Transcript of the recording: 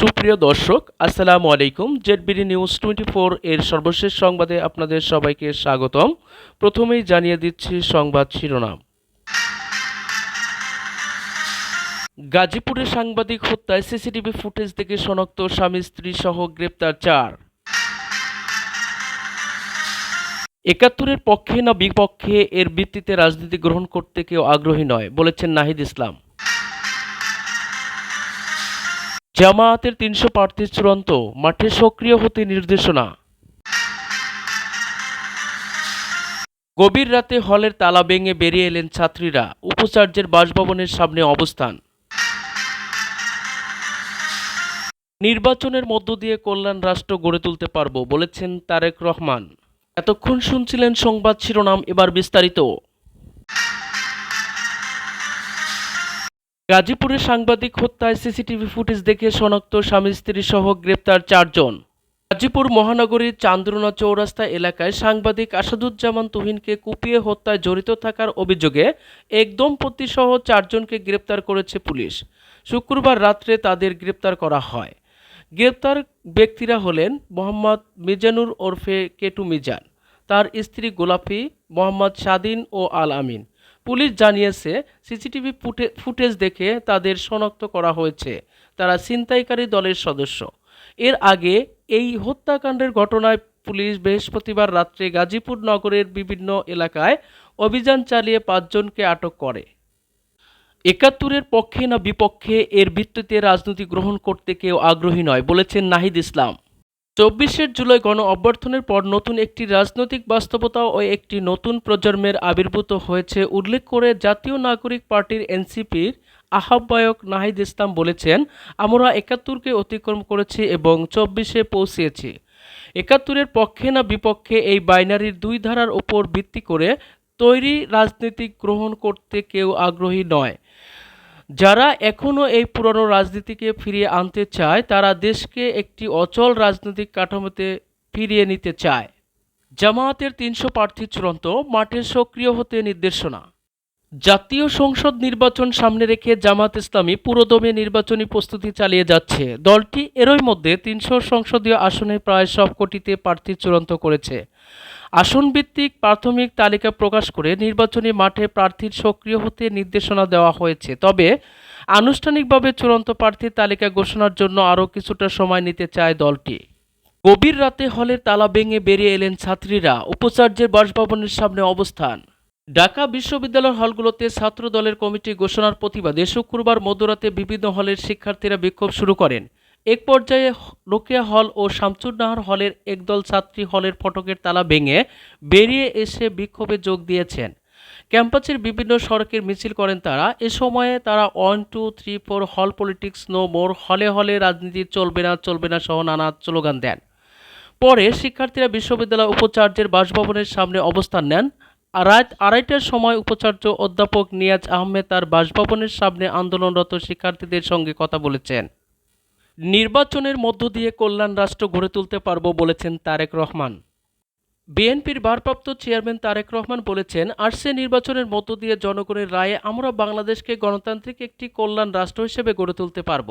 সুপ্রিয় দর্শক, আসসালামু আলাইকুম। জেডবিডি নিউজ টোয়েন্টি ফোর এর সর্বশেষ সংবাদে আপনাদের সবাইকে স্বাগতম। প্রথমেই জানিয়ে দিচ্ছি সংবাদ শিরোনাম। গাজীপুরে সাংবাদিক হত্যায় সিসিটিভি ফুটেজ থেকে শনাক্ত স্বামী, স্ত্রী সহ গ্রেপ্তার চার। একাত্তরের পক্ষে না বিপক্ষে এর ভিত্তিতে রাজনীতি গ্রহণ করতে কেউ আগ্রহী নয়, বলেছেন নাহিদ ইসলাম। জামায়াতের তিনশো প্রার্থী চূড়ান্ত মাঠে সক্রিয় হতে নির্দেশনা। গভীর রাতে হলের তালা ভেঙে বেরিয়ে এলেন ছাত্রীরা উপাচার্যের বাসভবনের সামনে অবস্থান। নির্বাচনের মধ্য দিয়ে কল্যাণ রাষ্ট্র গড়ে তুলতে পারব বলেছেন তারেক রহমান। এতক্ষণ শুনছিলেন সংবাদ শিরোনাম, এবার বিস্তারিত। গাজীপুরে সাংবাদিক হত্যায় সিসিটিভি ফুটেজ দেখে শনাক্ত স্বামী, স্ত্রী সহ গ্রেপ্তার চারজন। গাজীপুর মহানগরীর চান্দ্রনা চৌরাস্তা এলাকায় সাংবাদিক আসাদুজ্জামান তুহিনকে কুপিয়ে হত্যায় জড়িত থাকার অভিযোগে এক দম্পতি সহ চারজনকে গ্রেপ্তার করেছে পুলিশ। শুক্রবার রাত্রে তাদের গ্রেপ্তার করা হয়। গ্রেপ্তার ব্যক্তিরা হলেন মোহাম্মদ মিজানুর ওরফে কেটু মিজান, তার স্ত্রী গোলাপি, মোহাম্মদ স্বাধীন ও আল আমিন। পুলিশ জানিয়েছে, সিসিটিভি ফুটে, ফুটেজ দেখে তাদের শনাক্ত করা হয়েছে। তারা ছিনতাইকারী দলের সদস্য। এর আগে এই হত্যাকাণ্ডের ঘটনায় পুলিশ বৃহস্পতিবার রাত্রে গাজীপুর নগরের বিভিন্ন এলাকায় অভিযান চালিয়ে পাঁচজনকে আটক করে। একাত্তরের পক্ষে না বিপক্ষে এর ভিত্তিতে রাজনীতি গ্রহণ করতে কেউ আগ্রহী নয়, বলেছেন নাহিদ ইসলাম। চব্বিশের জুলাই গণ অভ্যর্থনের পর নতুন একটি রাজনৈতিক বাস্তবতা ও একটি নতুন প্রজন্মের আবির্ভূত হয়েছে উল্লেখ করে জাতীয় নাগরিক পার্টির এনসিপির আহ্বায়ক নাহিদ ইসলাম বলেছেন, আমরা একাত্তরকে অতিক্রম করেছি এবং চব্বিশে পৌঁছেছি। একাত্তরের পক্ষে না বিপক্ষে এই বাইনারির দুই ধারার উপর ভিত্তি করে তৈরি রাজনীতি গ্রহণ করতে কেউ আগ্রহী নয়। যারা এখনও এই পুরনো রাজনীতিকে ফিরিয়ে আনতে চায়, তারা দেশকে একটি অচল রাজনৈতিক কাঠামোতে ফিরিয়ে নিতে চায়। জামায়াতের তিনশো প্রার্থী চূড়ান্ত, মাঠে সক্রিয় হতে নির্দেশনা। জাতীয় সংসদ নির্বাচন সামনে রেখে জামাত ইসলামী পুরোদমে নির্বাচনী প্রস্তুতি চালিয়ে যাচ্ছে। দলটি এরই মধ্যে তিনশো সংসদীয় আসনে প্রায় সবকটিতে প্রার্থী চূড়ান্ত করেছে। আসনভিত্তিক প্রাথমিক তালিকা প্রকাশ করে নির্বাচনী মাঠে প্রার্থীর সক্রিয় হতে নির্দেশনা দেওয়া হয়েছে। তবে আনুষ্ঠানিকভাবে চূড়ান্ত প্রার্থীর তালিকা ঘোষণার জন্য আরও কিছুটা সময় নিতে চায় দলটি। গভীর রাতে হলের তালা ভেঙে বেরিয়ে এলেন ছাত্রীরা। উপাচার্যের বাসভবনের সামনে অবস্থান। ঢাকা বিশ্ববিদ্যালয়ের হলগুলোতে ছাত্র দলের কমিটি ঘোষণার প্রতিবাদে শুক্রবার মধ্যরাতে বিভিন্ন হলের শিক্ষার্থীরা বিক্ষোভ শুরু করেন। এক পর্যায়ে রোকেয়া হল ও শামচুরনাহার হলের একদল ছাত্রী হলের ফটকের তালা ভেঙে বেরিয়ে এসে বিক্ষোভে যোগ দিয়েছেন। ক্যাম্পাসের বিভিন্ন সড়কের মিছিল করেন তারা। এ সময়ে তারা ওয়ান, টু, থ্রি, ফোর, হল পলিটিক্স, নো মোর, হলে হলে রাজনীতি, চলবে না চলবে না সহ নানা স্লোগান দেন। পরে শিক্ষার্থীরা বিশ্ববিদ্যালয় উপাচার্যের বাসভবনের সামনে অবস্থান নেন। রাত আড়াইটার সময় উপাচার্য অধ্যাপক নিয়াজ আহমেদ তার বাসভবনের সামনে আন্দোলনরত শিক্ষার্থীদের সঙ্গে কথা বলেছেন। নির্বাচনের মধ্য দিয়ে কল্যাণ রাষ্ট্র গড়ে তুলতে পারব বলেছেন তারেক রহমান। বিএনপির ভারপ্রাপ্ত চেয়ারম্যান তারেক রহমান বলেছেন আসছে নির্বাচনের মধ্য দিয়ে জনগণের রায়ে আমরা বাংলাদেশকে গণতান্ত্রিক একটি কল্যাণ রাষ্ট্র হিসেবে গড়ে তুলতে পারব।